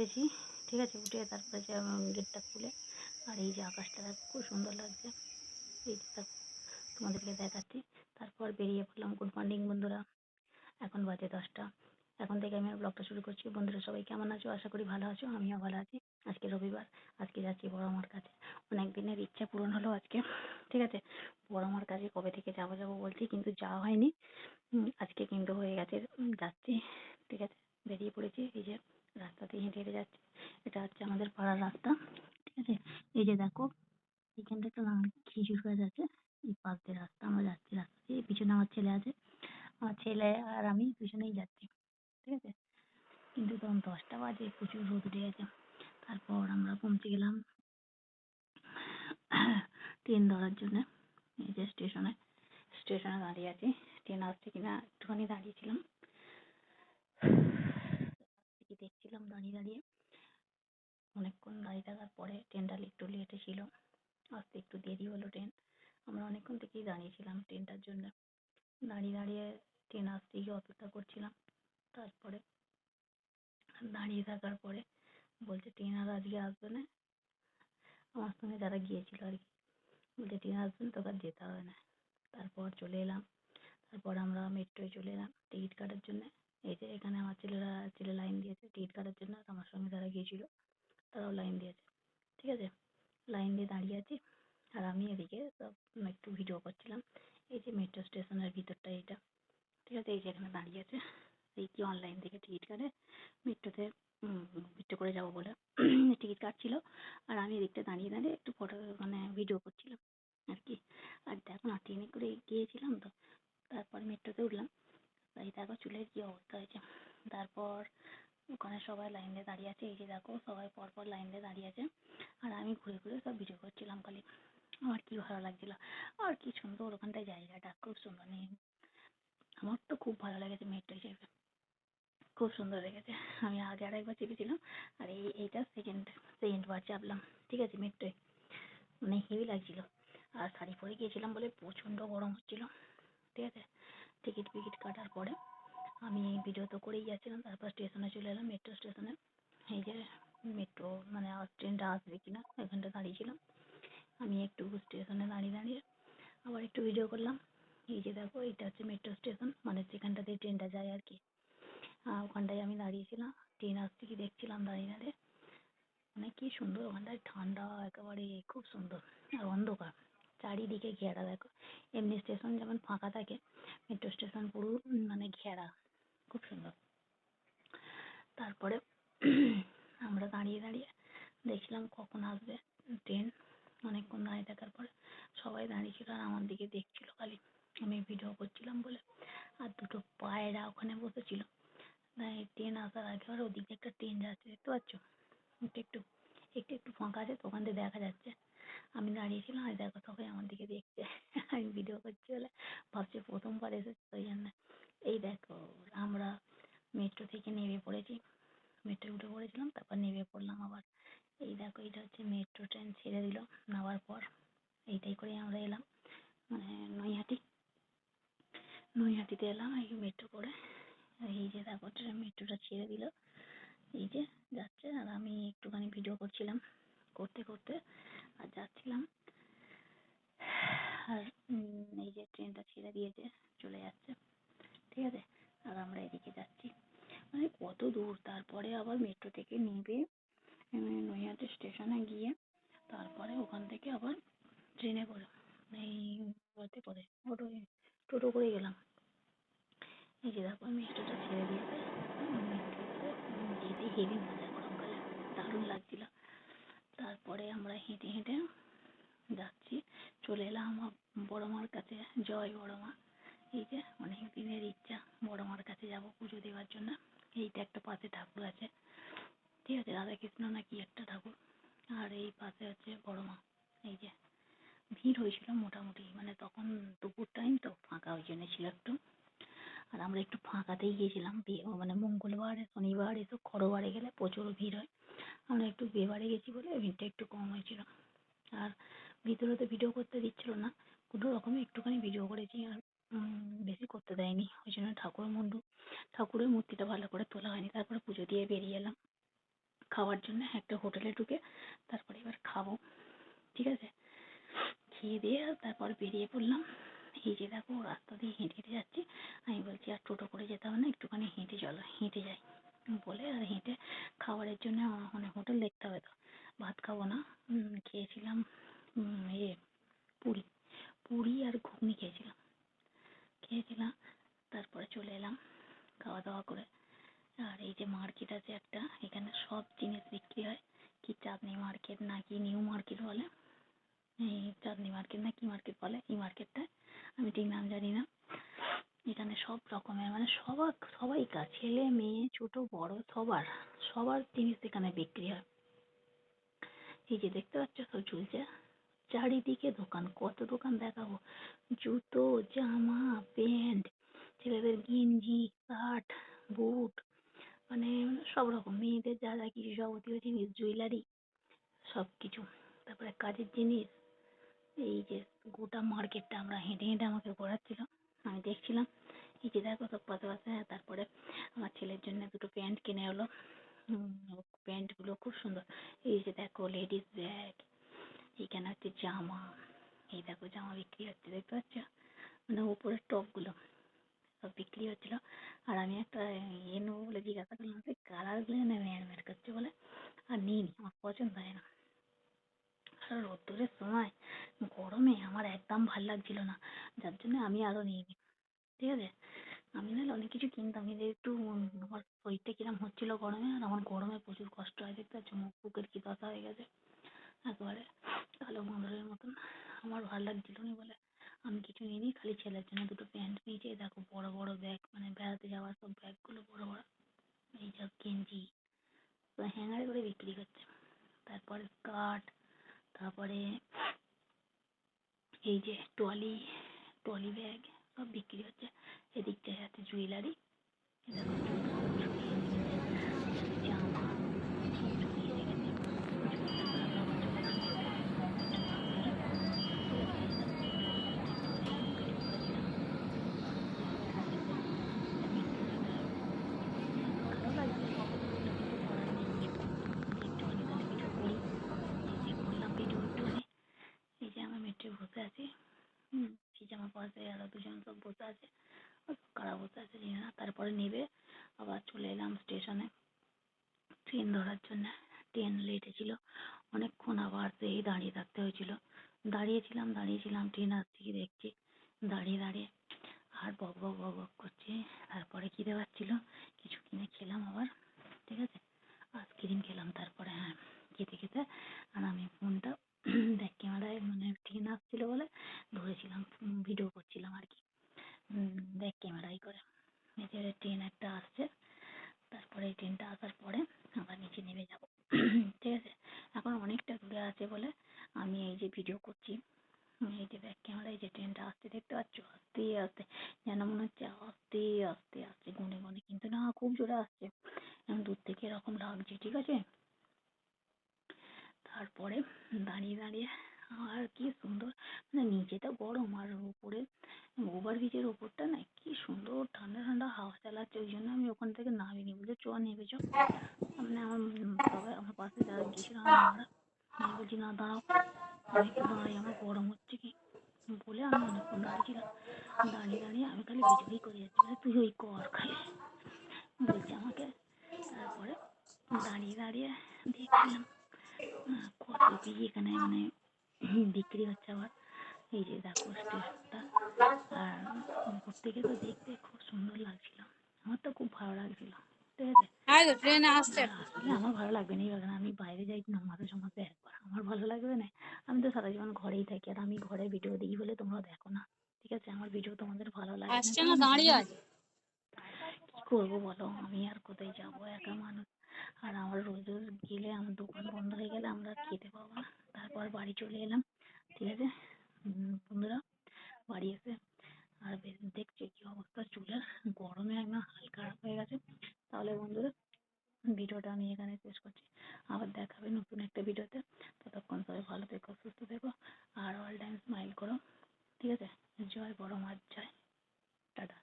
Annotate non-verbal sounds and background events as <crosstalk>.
হয়েছি ঠিক আছে? উঠে তারপরে যে গেটটা খুলে, আর এই যে আকাশটা দেখো, খুব সুন্দর লাগছে। এই যে তোমাদেরকে দেখাচ্ছি। তারপর বেরিয়ে পড়লাম গুড মর্নিং বন্ধুরা। এখন বাজে দশটা। এখন থেকে আমি ব্লগটা শুরু করছি। বন্ধুরা, সবাই কেমন আছো? আশা করি ভালো আছো, আমিও ভালো আছি। আজকে রবিবার, আজকে যাচ্ছি বড় আমার কাছে। অনেক দিনের ইচ্ছা পূরণ হলো আজকে, ঠিক আছে? বড় আমার কাছে কবে থেকে যাব যাব বলছি, কিন্তু যাওয়া হয়নি। আজকে কিন্তু হয়ে গেছে, যাচ্ছি, ঠিক আছে? বেরিয়ে পড়েছি, এই যে রাস্তাতে হেঁটে হেঁটে যাচ্ছি। এটা হচ্ছে আমাদের পাড়ার রাস্তা, ঠিক আছে? এই যে দেখো এখানটা একটা খেজুর গাছ আছে, এই পাশ দিয়ে রাস্তা, আমরা যাচ্ছি রাস্তা দিয়ে, পিছনে আমার ছেলে আছে। আমার ছেলে আর আমি দুজনেই যাচ্ছি, ঠিক আছে? কিন্তু তখন দশটা বাজে, প্রচুর রোদ উঠে গেছে। তারপর আমরা পৌঁছে গেলাম ট্রেন ধরার জন্য, এই যে স্টেশনে। স্টেশনে দাঁড়িয়ে আছি। ট্রেন আসছে কিনা, একটুখানি দাঁড়িয়েছিলাম। দেখছিলাম দাঁড়িয়ে দাঁড়িয়ে। অনেকক্ষণ দাঁড়িয়ে থাকার পরে ট্রেনটা একটু লেটে ছিল। আসতে একটু দেরি হলো ট্রেন আমরা অনেকক্ষণ থেকেই দাঁড়িয়ে দাঁড়িয়েছিলাম ট্রেনটার জন্য। দাঁড়িয়ে দাঁড়িয়ে ট্রেন আসতে গিয়ে অপেক্ষা করছিলাম। তারপরে দাঁড়িয়ে থাকার পরে বলছে ট্রেন আর আজকে আসবে না? আমার সঙ্গে যারা গিয়েছিল আর কি। বলছে ট্রেন আসবে না, তোকে আর যেতে হবে না। তারপর চলে এলাম। তারপর আমরা মেট্রোয় চলে এলাম টিকিট কাটার জন্য। যে এখানে আমার ছেলেরা, ছেলে লাইন দিয়েছে টিকিট কাটার জন্য আমার সঙ্গে যারা গিয়েছিল, তারাও লাইন দিয়েছে, ঠিক আছে? লাইন দিয়ে দাঁড়িয়ে আছি আর আমি এদিকে সব একটু ভিডিও করছিলাম, এই যে মেট্রো স্টেশনের ভিতরটা এইটা, ঠিক আছে? এই যে এখানে দাঁড়িয়ে আছে, এই কি অনলাইন থেকে টিকিট কাটে মেট্রোতে মেট্রো করে যাব বলে <clears throat> টিকিট কাটছিল আর আমি এদিকটা দাঁড়িয়ে দাঁড়িয়ে একটু ফটো মানে ভিডিও করছিলাম আর কি। আর দেখো না ট্রেনে করে গিয়েছিলাম তো, তারপর মেট্রোতে উঠলাম তাই দেখো চুলের কি অবস্থা হয়েছে। তারপর ওখানে সবাই লাইন দিয়ে দাঁড়িয়ে আছে, এই যে দেখো সবাই পরপর লাইন দিয়ে দাঁড়িয়ে আছে। আর আমি ঘুরে ঘুরে সব ভিডিও করছিলাম খালি। আমার কি ভালো লাগছিল। আর কি সুন্দর ওখানটায় জায়গাটা, খুব সুন্দর নেই। আমার তো খুব ভালো লেগেছে মেট্রোয় চেপে খুব সুন্দর লেগেছে। আমি আগে আর একবার চেপেছিলাম, আর এই, এইটা সেকেন্ড সেকেন্ড বার চাপলাম। ঠিক আছে মেট্রোয় মানে হেভি লাগছিল। আর শাড়ি পরে গিয়েছিলাম বলে প্রচণ্ড গরম হচ্ছিল। ঠিক আছে? টিকিট ফিকিট কাটার পরে আমি ভিডিও তো করেই যাচ্ছিলাম, তারপর স্টেশনে চলে এলাম মেট্রো স্টেশনে এই যে মেট্রো মানে ট্রেনটা আসবে কিনা এখানটা দাঁড়িয়েছিলাম। আমি একটু স্টেশনে দাঁড়িয়ে দাঁড়িয়ে আবার একটু ভিডিও করলাম। এই যে দেখো, এটা হচ্ছে মেট্রো স্টেশন মানে যেখানটা দিয়ে ট্রেনটা যায় আর কি। ওখানটায় আমি দাঁড়িয়েছিলাম ট্রেন আসছে কি দেখছিলাম, দাঁড়িয়ে দাঁড়িয়ে। মানে কি সুন্দর, ওখানটায় ঠান্ডা একেবারে, খুব সুন্দর, আর অন্ধকার। চারিদিকে ঘেরা, দেখো। এমনি স্টেশন যেমন ফাঁকা থাকে মেট্রো স্টেশন পুরো মানে ঘেরা। খুব সুন্দর। তারপরে <clears throat> আমরা দাঁড়িয়ে দাঁড়িয়ে দেখছিলাম কখন আসবে ট্রেন অনেকক্ষণ দাঁড়িয়ে থাকার পরে সবাই দাঁড়িয়ে ছিল আর আমার দিকে দেখছিল খালি। আমি ভিডিও করছিলাম বলে। আর দুটো পায়রা ওখানে বসেছিল। ট্রেন আসার আগে আর ওদিকে একটা ট্রেন যাচ্ছে, দেখতে পাচ্ছ একটু একটু একটু একটু ফাঁকা আছে তো ওখান থেকে দেখা যাচ্ছে আমি দাঁড়িয়েছিলাম আর দেখো সবাই আমার দিকে দেখছে আমি ভিডিও করছি বলে ভাবছে প্রথমবার এসেছে, ওই জন্য এই দেখো আমরা মেট্রো থেকে নেমে পড়েছি। মেট্রোয় উঠে পড়েছিলাম, তারপর নেমে পড়লাম আবার। এই দেখো এটা হচ্ছে মেট্রো ট্রেন ছেড়ে দিল নামার পর। এইটাই করে আমরা এলাম। মানে নৈহাটি, নৈহাটিতে এলাম এই মেট্রো করে। এই যে দেখো ট্রেন মেট্রোটা ছেড়ে দিল। এই যে যাচ্ছে, আর আমি একটুখানি ভিডিও করছিলাম। করতে করতে আর যাচ্ছিলাম। আর উম, এই যে ট্রেনটা ছেড়ে দিয়েছে চলে যাচ্ছে। ঠিক আছে? আর আমরা এদিকে যাচ্ছি। মানে কত দূর? তারপরে আবার মেট্রো থেকে নেমে উম, নৈহাটি স্টেশনে গিয়ে তারপরে ওখান থেকে আবার ট্রেনে করে এই ওতে করে অটো টোটো করে গেলাম। এই যে দেখো মেট্রোটা ছেড়ে দিয়েছে। মেট্রোতে যেতে হেভি মজা গরমকালে দারুণ লাগছিল। তারপরে আমরা হেঁটে হেঁটে যাচ্ছি চলে এলাম বড় মার কাছে, জয় বড় মা এই যে অনেক দিনের ইচ্ছা বড় মার কাছে যাব পুজো দেওয়ার জন্য। এইটা একটা পাশে ঠাকুর আছে। ঠিক আছে রাধা কৃষ্ণ না কি একটা ঠাকুর? আর এই পাশে হচ্ছে বড় মা এই যে ভিড় হয়েছিল মোটামুটি মানে তখন দুপুর টাইম তো ফাঁকা ওই জন্য ছিল একটু। আর আমরা একটু ফাঁকাতেই গিয়েছিলাম। মানে মঙ্গলবার, শনিবার এসব করবারে গেলে প্রচুর ভিড় হয়। আমরা একটু বিয়ে বাড়ি গেছি বলে ভিড়টা একটু কম হয়েছিল। আর ভিতরে তো ভিডিও করতে দিচ্ছিল না। কোনো রকমে একটুখানি ভিডিও করেছি আর উম, বেশি করতে দেয়নি। ওই জন্য ঠাকুর মুন্ডু ঠাকুরের মূর্তিটা ভালো করে তোলা হয়নি। তারপরে পুজো দিয়ে বেরিয়ে এলাম। খাওয়ার জন্য একটা হোটেলে ঢুকে তারপরে এবার খাব। ঠিক আছে? খেয়ে দিয়ে তারপর বেরিয়ে পড়লাম। এই যে দেখো রাস্তা দিয়ে হেঁটে হেঁটে যাচ্ছি। আমি বলছি আর টোটো করে যেতে হবে না? একটুখানি হেঁটে চলো হেঁটে যাই। বলে আর হেঁটে খাবারের জন্য মানে হোটেল দেখতে হবে তো। ভাত খাব না। খেয়েছিলাম ইয়ে পুরি। পুরি আর ঘুগনি খেয়েছিলাম। খেয়েছিলাম, তারপরে চলে এলাম খাওয়া দাওয়া করে। আর এই যে মার্কেট আছে একটা, এখানে সব জিনিস বিক্রি হয়। কি চাঁদনি মার্কেট না কি নিউ মার্কেট বলে? এই চাঁদনি মার্কেট না কি মার্কেট বলে? এই মার্কেটটা, আমি ঠিক নাম জানি না। এখানে সব রকমের মানে সবার সবাইকার ছেলে, মেয়ে, ছোট, বড়, সবার সবার জিনিস এখানে বিক্রি হয়। এই যে দেখতে পাচ্ছ সব ঝুলছে। চারিদিকে দোকান, কত দোকান দেখাবো? জুতো, জামা, প্যান্ট, ছেলেদের গেঞ্জি, শার্ট, বুট মানে সব রকম। মেয়েদের যা যা কিছু যাবতীয় জিনিস, জুয়েলারি সব কিছু তারপরে কাজের জিনিস, এই যে গোটা মার্কেটটা আমরা হেঁটে হেঁটে আমাকে ঘোরাচ্ছিল আমি দেখছিলাম, এই যে দেখো সব পাশে পাশে তারপরে আমার ছেলের জন্য দুটো প্যান্ট কিনে হলো প্যান্টগুলো খুব সুন্দর। এই যে দেখো লেডিস জামা। এই দেখো, জামা বিক্রি হচ্ছে, দেখতে পাচ্ছ? মানে উপরের টপগুলো সব বিক্রি হচ্ছিল। আর আমি একটা ইয়ে নেব বলে জিজ্ঞাসা করলাম কালারগুলো না ম্যাট করছে বলে? আর নিইনি আমার পছন্দ হয় না। আর রোদ্দুরের সময়, গরমে আমার একদম ভালো লাগছিল না। যার জন্য আমি আরও নিইনি, ঠিক আছে? আমি নাহলে অনেক কিছু কিনতাম, কিন্তু একটু আমার শরীরটা কিরম হচ্ছিল গরমে, আর আমার গরমে প্রচুর কষ্ট হয়, দেখতে পাচ্ছ? মুখ ফুকের কি দশা হয়ে গেছে, একেবারে। আমার ভালো লাগছিল না বলে? আমি কিছু নিইনি, খালি ছেলের জন্য দুটো প্যান্ট নিয়েছি। এই দেখো, বড় বড় ব্যাগ মানে বেড়াতে যাওয়ার সব ব্যাগগুলো বড় বড়। এই সব গেঞ্জি হ্যাঙ্গারে করে বিক্রি করছে। তারপরে স্কার্ট তারপরে এই যে ট্রলি ট্রলি ব্যাগ সব বিক্রি হচ্ছে। এদিকটায় আছে জুয়েলারি জামা সব ঝুলিয়ে রেখেছে ভালো লাগছে কিছু করার নেই একটুখানি তাহলে কিছু করি এই যে করলাম ভিডিও একটুখানি এই যে আমি মেট্রো বসে আছি হুম এই যে আমার পাশে আরও দুজন সব বসে আছে। কারা বসে আছে জানি না, তারপরে নেবে, আবার চলে এলাম স্টেশনে ট্রেন ধরার জন্য ট্রেন লেটে ছিল। অনেকক্ষণ আবার সেই দাঁড়িয়ে থাকতে হয়েছিল। দাঁড়িয়েছিলাম দাঁড়িয়েছিলাম ট্রেন আসছে কি দেখছি। দাঁড়িয়ে দাঁড়িয়ে আর বক বক বক বক করছে। তারপরে খিদে পাচ্ছিল, কিছু কিনে খেলাম আবার, ঠিক আছে? আইসক্রিম খেলাম তারপরে হ্যাঁ খেতে খেতে। আর আমি ফোনটা ব্যাক ক্যামেরায় মানে ট্রেন আসছিল বলে ধরেছিলাম ভিডিও করছিলাম আর কি ব্যাক ক্যামেরায় করে এই যে ট্রেন একটা আসছে তারপরে এই ট্রেনটা আসার পরে আবার নিচে নেমে যাব ঠিক আছে এখন অনেকটা দূরে আছে বলে আমি এই যে ভিডিও করছি এই যে ব্যাক ক্যামেরায় যে ট্রেনটা আসছে দেখতে পাচ্ছ আস্তে আস্তে যেন মনে হচ্ছে আস্তে আস্তে আসছে গুনে গুনে। কিন্তু না, খুব জোরে আসছে। দূর থেকে এরকম লাগছে, ঠিক আছে? তারপরে দাঁড়িয়ে দাঁড়িয়ে, আর কি সুন্দর। মানে নিচেটা গরম, আর উপরে ওভার ব্রিজের উপরটা না কি সুন্দর ঠান্ডা ঠান্ডা হাওয়া চালাচ্ছে। ওই জন্য আমি ওখান থেকে নামিনি বলছে চ নেবে চ মানে আমার সবাই আমার পাশে যারা গেছিল আমি বলছি, না, দাঁড়াও। আমার গরম হচ্ছে কি? বলে আমি অনেকক্ষণ দাঁড়িয়েছিলাম দাঁড়িয়ে দাঁড়িয়ে আমি খালি বিচুরি করে যাচ্ছি বলে তুই ওই কর খালি। বলছে আমাকে। তারপরে দাঁড়িয়ে দাঁড়িয়ে দেখছিলাম কত কি এখানে মানে বিক্রি হচ্ছে আবার। এই যে দেখো স্টেশনটা আর উপর থেকে তো দেখতে খুব সুন্দর লাগছিল, আমার তো খুব ভালো লাগছিল। ঠিক আছে এই তো ট্রেনে আসছে আমার ভালো লাগবে না আমি বাইরে যাই না মাঝে মাঝে একবার। আমার ভালো লাগবে না? আমি তো সারা জীবন ঘরেই থাকি আর আমি ঘরে ভিডিও দিই বলে তোমরা দেখো না। ঠিক আছে? আমার ভিডিও তোমাদের ভালো লাগে আসছে না না দাঁড়িয়ে আছে। কি করব বলো? আমি আর কোথায় যাব? একা মানুষ। আর আমার রোজ রোজ গেলে আমার দোকান বন্ধ হয়ে গেলে আমরা খেতে পাবো না। তারপর বাড়ি চলে এলাম। ঠিক আছে? বন্ধুরা বাড়ি এসে আর দেখছি কি অবস্থা চুলের গরমে একদম হাল খারাপ হয়ে গেছে। তাহলে বন্ধুরা video টা আমি এখানে শেষ করছি। আবার দেখা হবে নতুন একটা video তে ততক্ষন সবাই ভালো থেকো, সুস্থ থেকো, আর all time smile করো। ঠিক আছে? জয় বড় মার জয়। টাটা।